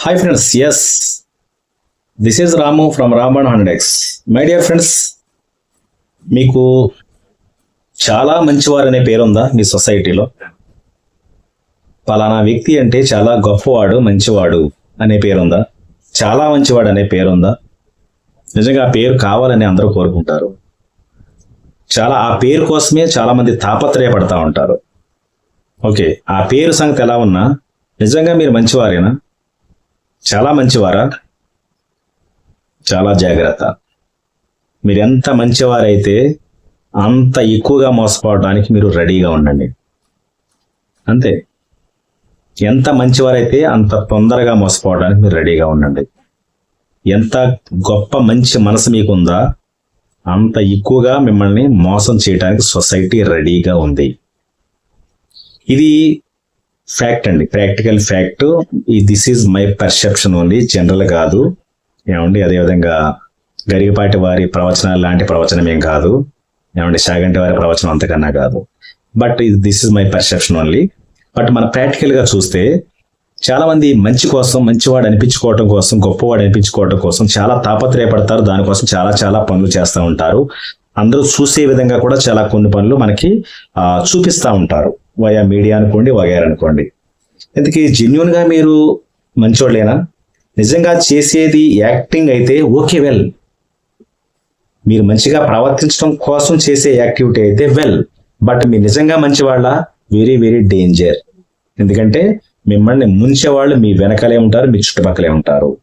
Hi friends yes this is Ramu from Raman hundred my dear friends మీకు చాలా మంచివారు అనే పేరు ఉందా మీ సొసైటీలో? పలానా వ్యక్తి అంటే చాలా గొప్పవాడు మంచివాడు అనే పేరు ఉందా చాలా మంచివాడు అనే పేరు ఉందా నిజంగా ఆ పేరు కావాలని అందరూ కోరుకుంటారు. చాలా ఆ పేరు కోసమే చాలామంది తాపత్రయపడతా ఉంటారు. ఓకే ఆ పేరు సంగతి ఎలా ఉన్నా నిజంగా మీరు మంచివారేనా? చాలా మంచివారా? చాలా జాగ్రత్త. మీరు ఎంత మంచివారైతే అంత ఎక్కువగా మోసపోవడానికి మీరు రెడీగా ఉండండి. అంతే. ఎంత మంచివారైతే అంత తొందరగా మోసపోవడానికి మీరు రెడీగా ఉండండి. ఎంత గొప్ప మంచి మనసు మీకుందా అంత ఎక్కువగా మిమ్మల్ని మోసం చేయడానికి సొసైటీ రెడీగా ఉంది. ఇది ఫ్యాక్ట్ అండి. ప్రాక్టికల్ ఫ్యాక్ట్ ఈ this is my perception only general కాదు. ఏమండి? అదేవిధంగా గరిగపాటి వారి ప్రవచనాలు లాంటి ప్రవచనం ఏం కాదు. ఏమండి? సాగంటి వారి ప్రవచనం అంతకన్నా కాదు. బట్ ఇది this is my perception only but మన ప్రాక్టికల్గా చూస్తే చాలామంది మంచి కోసం మంచివాడు అనిపించుకోవటం కోసం గొప్పవాడు అనిపించుకోవటం కోసం చాలా తాపత్రయపడతారు. దానికోసం చాలా చాలా పనులు చేస్తూ ఉంటారు. అందరూ చూసే విధంగా కూడా చాలా కొన్ని పనులు మనకి చూపిస్తూ ఉంటారు. వయా మీడియా అనుకోండి వగైరా అనుకోండి. ఇంతకీ జెన్యున్గా మీరు మంచోళ్ళేనా? నిజంగా చేసేది యాక్టింగ్ అయితే ఓకే వెల్. మీరు మంచిగా ప్రవర్తించడం కోసం చేసే యాక్టివిటీ అయితే వెల్. బట్ మీరు నిజంగా మంచివాళ్ళ వెరీ వెరీ డేంజర్. ఎందుకంటే మిమ్మల్ని ముంచేవాళ్ళు మీ వెనకలే ఉంటారు మీ చుట్టుపక్కలే ఉంటారు.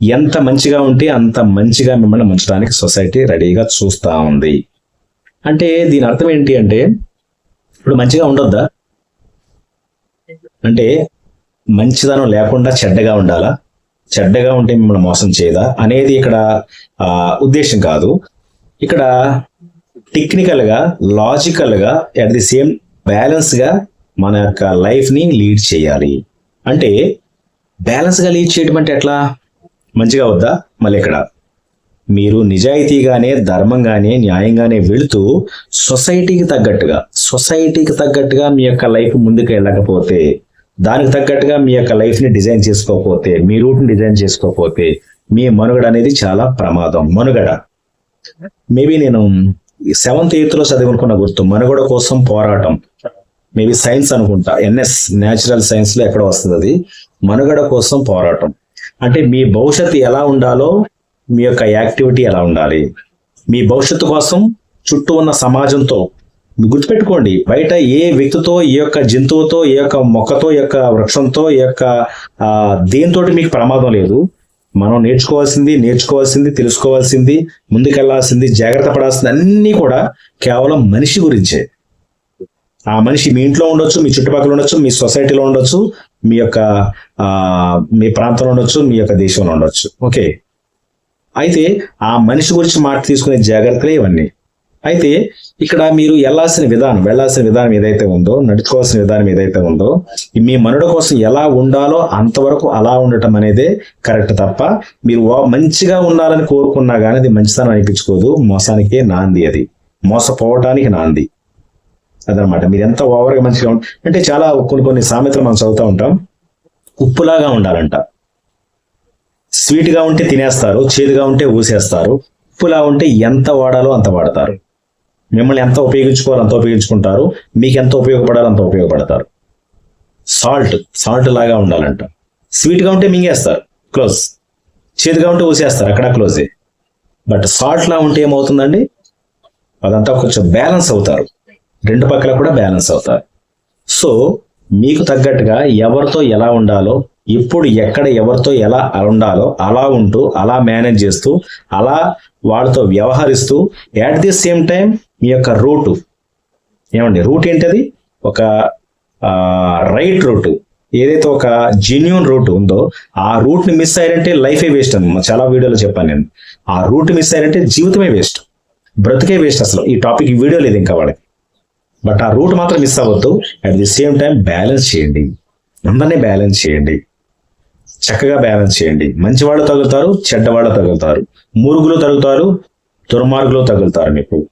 ఎంత మంచిగా ఉంటే అంత మంచిగా మిమ్మల్ని ముంచడానికి సొసైటీ రెడీగా చూస్తూ ఉంది. అంటే దీని అర్థం ఏంటి అంటే ఇప్పుడు మంచిగా ఉండొద్దా? అంటే మంచిదనం లేకుండా చెడ్డగా ఉండాలా? చెడ్డగా ఉంటే మిమ్మల్ని మోసం చేయదా? అనేది ఇక్కడ ఉద్దేశం కాదు. ఇక్కడ టెక్నికల్గా లాజికల్గా అట్ ది సేమ్ బ్యాలెన్స్గా మన యొక్క లైఫ్ని లీడ్ చేయాలి. అంటే బ్యాలెన్స్గా లీడ్ చేయడం అంటే ఎట్లా? మంచిగా వద్దా? మళ్ళీ ఇక్కడ. మీరు నిజాయితీగానే ధర్మంగానే న్యాయంగానే వెళుతూ సొసైటీకి తగ్గట్టుగా సొసైటీకి తగ్గట్టుగా మీ యొక్క లైఫ్ ముందుకు వెళ్ళకపోతే దానికి తగ్గట్టుగా మీ యొక్క లైఫ్ని డిజైన్ చేసుకోకపోతే మీ రూట్ని డిజైన్ చేసుకోకపోతే మీ మనుగడ అనేది చాలా ప్రమాదం. మనుగడ. మేబీ నేను సెవెంత్ ఎయిత్లో చదివనుకున్న గుర్తు మనుగడ కోసం పోరాటం. మేబీ సైన్స్ అనుకుంటా. ఎన్ఎస్ న్యాచురల్ సైన్స్లో ఎక్కడ వస్తుంది అది. మనుగడ కోసం పోరాటం. అంటే మీ భవిష్యత్తు ఎలా ఉండాలో మీ యొక్క యాక్టివిటీ ఎలా ఉండాలి? మీ భవిష్యత్తు కోసం చుట్టూ ఉన్న సమాజంతో గుర్తుపెట్టుకోండి బయట ఏ వ్యక్తితో ఏ యొక్క జంతువుతో ఏ యొక్క మొక్కతో ఏ యొక్క వృక్షంతో ఏ యొక్క దేంతో దేనితోటి మీకు ప్రమాదం లేదు. మనం నేర్చుకోవాల్సింది నేర్చుకోవాల్సింది తెలుసుకోవాల్సింది ముందుకెళ్ళాల్సింది జాగ్రత్త పడాల్సింది అన్నీ కూడా కేవలం మనిషి గురించే. ఆ మనిషి మీ ఇంట్లో ఉండొచ్చు మీ చుట్టుపక్కల ఉండొచ్చు మీ సొసైటీలో ఉండొచ్చు మీ యొక్క మీ ప్రాంతంలో ఉండొచ్చు మీ యొక్క దేశంలో ఉండొచ్చు. ఓకే? అయితే ఆ మనిషి గురించి మాట తీసుకునే జాగ్రత్తలే ఇవన్నీ. అయితే ఇక్కడ మీరు వెళ్ళాల్సిన విధానం వెళ్ళాల్సిన విధానం ఏదైతే ఉందో నడుచుకోవాల్సిన విధానం ఏదైతే ఉందో మీ మనుడ కోసం ఎలా ఉండాలో అంతవరకు అలా ఉండటం అనేదే కరెక్ట్ తప్ప మీరు మంచిగా ఉండాలని కోరుకున్నా కానీ అది మంచితనం అనిపించుకోదు మోసానికే నాంది అది. మోసపోవటానికి నాంది. అదనమాట. మీరు ఎంత ఓవర్గా మంచిగా అంటే చాలా కొన్ని కొన్ని సామెతలు మనం చదువుతూ ఉంటాం. ఉప్పులాగా ఉండాలంట. స్వీట్గా ఉంటే తినేస్తారు చేదుగా ఉంటే ఊసేస్తారు ఉప్పులా ఉంటే ఎంత వాడాలో అంత వాడతారు. మిమ్మల్ని ఎంత ఉపయోగించుకోవాలో అంత ఉపయోగించుకుంటారు మీకు ఎంత ఉపయోగపడాలో అంత ఉపయోగపడతారు. సాల్ట్ సాల్ట్ లాగా ఉండాలంట. స్వీట్గా ఉంటే మింగేస్తారు క్లోజ్. చేదుగా ఉంటే ఊసేస్తారు అక్కడ క్లోజే. బట్ సాల్ట్లా ఉంటే ఏమవుతుందండి? అదంతా కొంచెం బ్యాలెన్స్ అవుతారు. రెండు పక్కల కూడా బ్యాలెన్స్ అవుతారు. సో మీకు తగ్గట్టుగా ఎవరితో ఎలా ఉండాలో ఇప్పుడు ఎక్కడ ఎవరితో ఎలా ఉండాలో అలా ఉంటూ అలా మేనేజ్ చేస్తూ అలా వాళ్ళతో వ్యవహరిస్తూ ఎట్ ది సేమ్ టైం మీ యొక్క రూటు. ఏమండి? రూట్ ఏంటది? ఒక రైట్ రూటు. ఏదైతే ఒక జెన్యున్ రూట్ ఉందో ఆ రూట్ని మిస్ అయ్యారంటే లైఫే వేస్ట్ అని చాలా వీడియోలో చెప్పాను నేను. ఆ రూట్ మిస్ అయ్యారంటే జీవితమే వేస్ట్ బ్రతికే వేస్ట్ అసలు. ఈ టాపిక్ వీడియో లేదు ఇంకా వాళ్ళకి. బట్ ఆ రూట్ మాత్రం మిస్ అవ్వద్దు. At the same time balance చేయండి. అందరినీ బ్యాలెన్స్ చేయండి. చక్కగా బ్యాలెన్స్ చేయండి. మంచి వాళ్ళు తగులుతారు చెడ్డవాళ్ళు తగులుతారు. మురుగులు తగులుతారు దుర్మార్గులు తగులుతారు మీకు.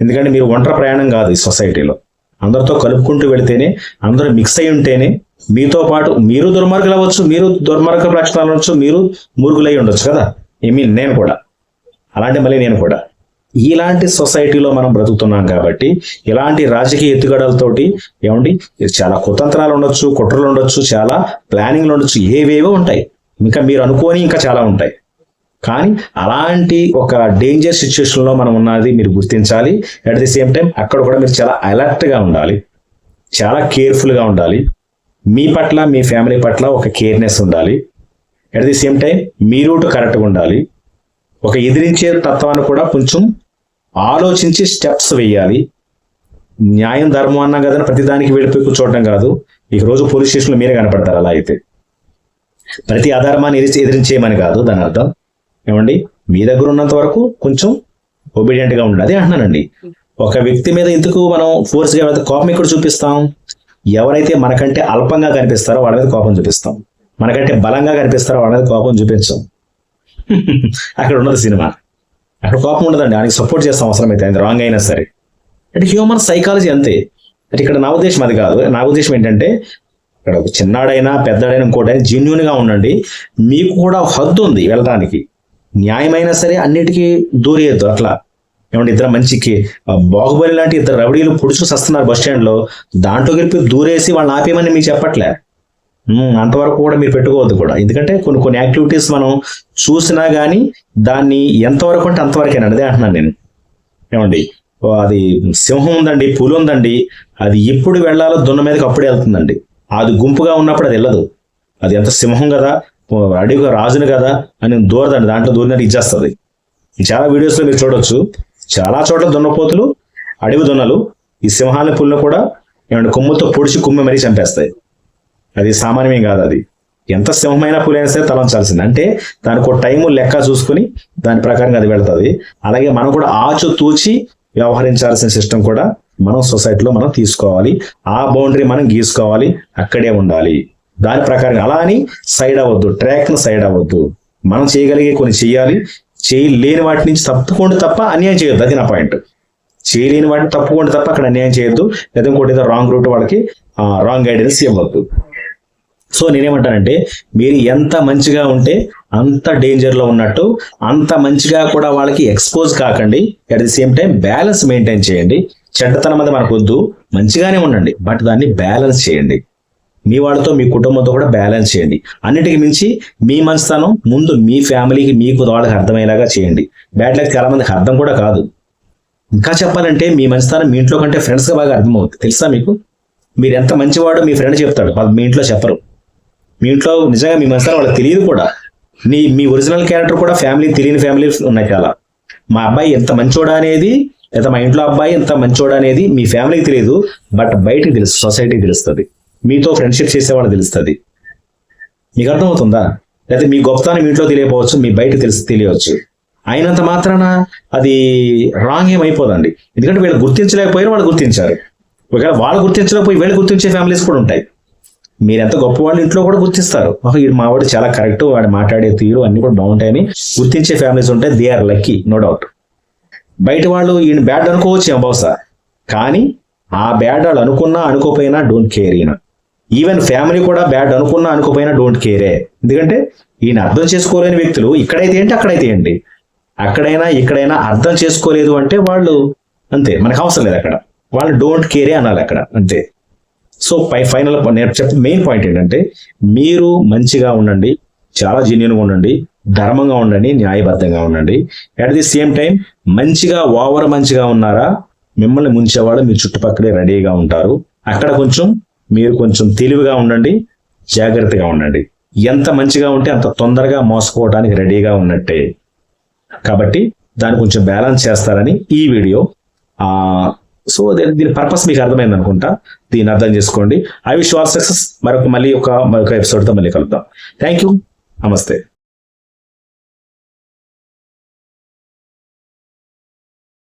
ఎందుకంటే మీరు ఒంటరి ప్రయాణం కాదు ఈ సొసైటీలో. అందరితో కలుపుకుంటూ వెళితేనే అందరూ మిక్స్ అయి ఉంటేనే మీతో పాటు మీరు దుర్మార్గులు అవ్వచ్చు మీరు దుర్మార్గ లక్షణాలు అవ్వచ్చు మీరు మురుగులై ఉండొచ్చు కదా. ఐ మీన్ నేను కూడా. అలాంటి మళ్ళీ నేను కూడా. ఇలాంటి సొసైటీలో మనం బ్రతుకుతున్నాం కాబట్టి ఇలాంటి రాజకీయ ఎత్తుగడలతోటి ఏమండి చాలా కుతంత్రాలు ఉండొచ్చు కుట్రలు ఉండొచ్చు చాలా ప్లానింగ్లు ఉండొచ్చు ఏవేవో ఉంటాయి. ఇంకా మీరు అనుకోని ఇంకా చాలా ఉంటాయి. కానీ అలాంటి ఒక డేంజర్ సిచ్యువేషన్లో మనం ఉన్నది మీరు గుర్తించాలి. అట్ ది సేమ్ టైం అక్కడ కూడా మీరు చాలా అలర్ట్గా ఉండాలి. చాలా కేర్ఫుల్గా ఉండాలి. మీ పట్ల మీ ఫ్యామిలీ పట్ల ఒక కేర్నెస్ ఉండాలి. అట్ ది సేమ్ టైం మీ రూట్ కరెక్ట్గా ఉండాలి. ఒక ఎదిరించే తత్వాన్ని కూడా కొంచెం ఆలోచించి స్టెప్స్ వేయాలి. న్యాయం ధర్మం అన్నా కదా ప్రతిదానికి వెళ్ళిపోయి కూర్చోవడం కాదు. ఈ రోజు పోలీస్ స్టేషన్లో మీరే కనపడతారు అలా అయితే. ప్రతి అధర్మాన్ని ఎదిరించి ఎదిరించేయమని కాదు దాని అర్థం. ఏమండి? మీ దగ్గర ఉన్నంత వరకు కొంచెం ఒబీడియంట్గా ఉండాలి అంటున్నానండి. ఒక వ్యక్తి మీద ఎందుకు మనం ఫోర్స్గా కోపం ఇక్కడ చూపిస్తాం? ఎవరైతే మనకంటే అల్పంగా కనిపిస్తారో వాళ్ళ మీద కోపం చూపిస్తాం. మనకంటే బలంగా కనిపిస్తారో వాళ్ళ మీద కోపం చూపించాం. అక్కడ ఉన్నది సినిమా. అక్కడ కోపం ఉండదండి. ఆయనకి సపోర్ట్ చేస్తాం అవసరమైతే ఆయన రాంగ్ అయినా సరే. అంటే హ్యూమన్ సైకాలజీ అంతే. అంటే ఇక్కడ నా ఉద్దేశం అది కాదు. నా ఉద్దేశం ఏంటంటే ఇక్కడ ఒక చిన్నాడైనా పెద్దాడైనా ఇంకోటైనా జెన్యున్గా ఉండండి. మీకు కూడా హద్దు ఉంది వెళ్ళడానికి. న్యాయమైనా సరే అన్నిటికీ దూరేయద్దు అట్లా ఏమంటే ఇద్దరు మంచికి బాహుబలి లాంటి ఇద్దరు రౌడీలు పొడుచుకు సస్తున్నారు బస్ స్టాండ్లో దాంట్లో గెలిపి దూరేసి వాళ్ళని ఆపేయమని మీకు చెప్పట్లే. అంతవరకు కూడా మీరు పెట్టుకోవద్దు కూడా. ఎందుకంటే కొన్ని కొన్ని యాక్టివిటీస్ మనం చూసినా కానీ దాన్ని ఎంతవరకు అంటే అంతవరకేనండి. అదే అంటున్నాను నేను. ఏమండి? అది సింహం ఉందండి పులి ఉందండి అది ఎప్పుడు వెళ్ళాలో దున్న మీదకి అప్పుడే వెళ్తుందండి. అది గుంపుగా ఉన్నప్పుడు అది వెళ్ళదు. అది ఎంత సింహం కదా ఓ, రాజును కదా అని దూరదండి. దాంట్లో దూరినట్టు ఇచ్చేస్తుంది. చాలా వీడియోస్లో మీరు చూడొచ్చు. చాలా చోట్ల దున్నపోతులు అడవి దున్నలు ఈ సింహాల పుల్లు కూడా ఏమంటే కొమ్ముతో పొడిచి కుమ్మి మరీ చంపేస్తాయి. అది సామాన్యమేం కాదు అది. ఎంత సింహమైన పులైనా సరే తలంచాల్సింది అంటే దానికి ఒక టైము లెక్క చూసుకుని దాని ప్రకారంగా అది వెళ్తుంది. అలాగే మనం కూడా ఆచు తూచి వ్యవహరించాల్సిన సిస్టమ్ కూడా మనం సొసైటీలో మనం తీసుకోవాలి. ఆ బౌండరీ మనం గీసుకోవాలి. అక్కడే ఉండాలి. దాని ప్రకారం అలా అని సైడ్ అవ్వద్దు. ట్రాక్ను సైడ్ అవ్వద్దు. మనం చేయగలిగే కొన్ని చేయాలి. చేయలేని వాటి నుంచి తప్పుకోండి తప్ప అన్యాయం చేయొద్దు. అది నా పాయింట్. చేయలేని వాటిని తప్పుకోండి తప్ప అక్కడ అన్యాయం చేయొద్దు. లేదా ఇంకోటి ఏదో రాంగ్ రూట్ వాళ్ళకి రాంగ్ గైడెన్స్ ఇవ్వద్దు. సో నేనేమంటానంటే మీరు ఎంత మంచిగా ఉంటే అంత డేంజర్లో ఉన్నట్టు అంత మంచిగా కూడా వాళ్ళకి ఎక్స్పోజ్ కాకండి. At the same time balance maintain చేయండి. చెడ్డతనం అనేది మనకు వద్దు. మంచిగానే ఉండండి. బట్ దాన్ని బ్యాలెన్స్ చేయండి. మీ వాళ్ళతో మీ కుటుంబంతో కూడా బ్యాలెన్స్ చేయండి. అన్నిటికి మించి మీ మంచితనం ముందు మీ ఫ్యామిలీకి మీకు వాళ్ళకి అర్థమయ్యేలాగా చేయండి. బ్యాడ్ లక్ చాలా మందికి అర్థం కూడా కాదు. ఇంకా చెప్పాలంటే మీ మంచితనం మీ ఇంట్లో కంటే ఫ్రెండ్స్గా బాగా అర్థమవుతుంది. తెలుసా మీకు? మీరు ఎంత మంచివాడో మీ ఫ్రెండ్ చెప్తాడు. వాళ్ళు మీ ఇంట్లో చెప్పరు. మీ ఇంట్లో నిజంగా మీ మనసులో వాళ్ళకి తెలియదు కూడా. నీ మీ ఒరిజినల్ క్యారెక్టర్ కూడా ఫ్యామిలీ తెలియని ఫ్యామిలీ ఉన్నాయి చాలా మా అబ్బాయి ఎంత మంచోడా అనేది లేదా మా ఇంట్లో అబ్బాయి ఎంత మంచోడా అనేది మీ ఫ్యామిలీకి తెలియదు బట్ బయట తెలుసు సొసైటీకి తెలుస్తుంది. మీతో ఫ్రెండ్షిప్ చేసేవాళ్ళు తెలుస్తుంది. మీకు అర్థమవుతుందా? లేదా మీ గొప్పతనం మీ ఇంట్లో తెలియకపోవచ్చు మీ బయట తెలిసి తెలియవచ్చు. అయినంత మాత్రాన అది రాంగ్ ఏం అయిపోదండి. ఎందుకంటే వీళ్ళు గుర్తించలేకపోయినా వాళ్ళు గుర్తించారు. ఒకవేళ వాళ్ళు గుర్తించలేకపోయి వీళ్ళు గుర్తించే ఫ్యామిలీస్ కూడా ఉంటాయి. మీరు ఎంత గొప్ప వాళ్ళు ఇంట్లో కూడా గుర్తిస్తారు. "ఓహో, ఈ మావాడు చాలా కరెక్ట్ వాడు మాట్లాడే తీరు అన్ని కూడా బాగుంటాయని గుర్తించే ఫ్యామిలీస్ ఉంటాయి they are lucky no doubt. బయట వాళ్ళు ఈయన బ్యాడ్ అనుకోవచ్చు ఏమో బహుశా. కానీ ఆ బ్యాడ్ వాళ్ళు అనుకున్నా అనుకోపోయినా డోంట్ కేర్ ఈయన. ఈవెన్ ఫ్యామిలీ కూడా బ్యాడ్ అనుకున్నా అనుకోపోయినా డోంట్ కేరే. ఎందుకంటే ఈయన అర్థం చేసుకోలేని వ్యక్తులు ఇక్కడైతే ఏంటి అక్కడైతే ఏంటి? అక్కడైనా ఇక్కడైనా అర్థం చేసుకోలేదు అంటే వాళ్ళు అంతే మనకు అవసరం లేదు అక్కడ. వాళ్ళు డోంట్ కేరే అనాలి అక్కడ అంతే. సో పై ఫైనల్ నేను చెప్ప మెయిన్ పాయింట్ ఏంటంటే మీరు మంచిగా ఉండండి చాలా జెన్యున్గా ఉండండి ధర్మంగా ఉండండి న్యాయబద్ధంగా ఉండండి. అట్ ది సేమ్ టైం మంచిగా ఓవర్ మంచిగా ఉన్నారా? మిమ్మల్ని ముంచేవాళ్ళు మీ చుట్టుపక్కలే రెడీగా ఉంటారు. అక్కడ కొంచెం మీరు కొంచెం తెలివిగా ఉండండి జాగ్రత్తగా ఉండండి. ఎంత మంచిగా ఉంటే అంత తొందరగా మోసపోవడానికి రెడీగా ఉన్నట్టే. కాబట్టి దాన్ని కొంచెం బ్యాలెన్స్ చేస్తారని ఈ వీడియో సో దీని దీని పర్పస్ మీకు అర్థమైంది అనుకుంటా. దీన్ని అర్థం చేసుకోండి. ఐ విష్ ఆల్ సక్సెస్ మరొక మళ్ళీ ఒక మరొక ఎపిసోడ్తో మళ్ళీ కలుద్దాం. థ్యాంక్ యూ నమస్తే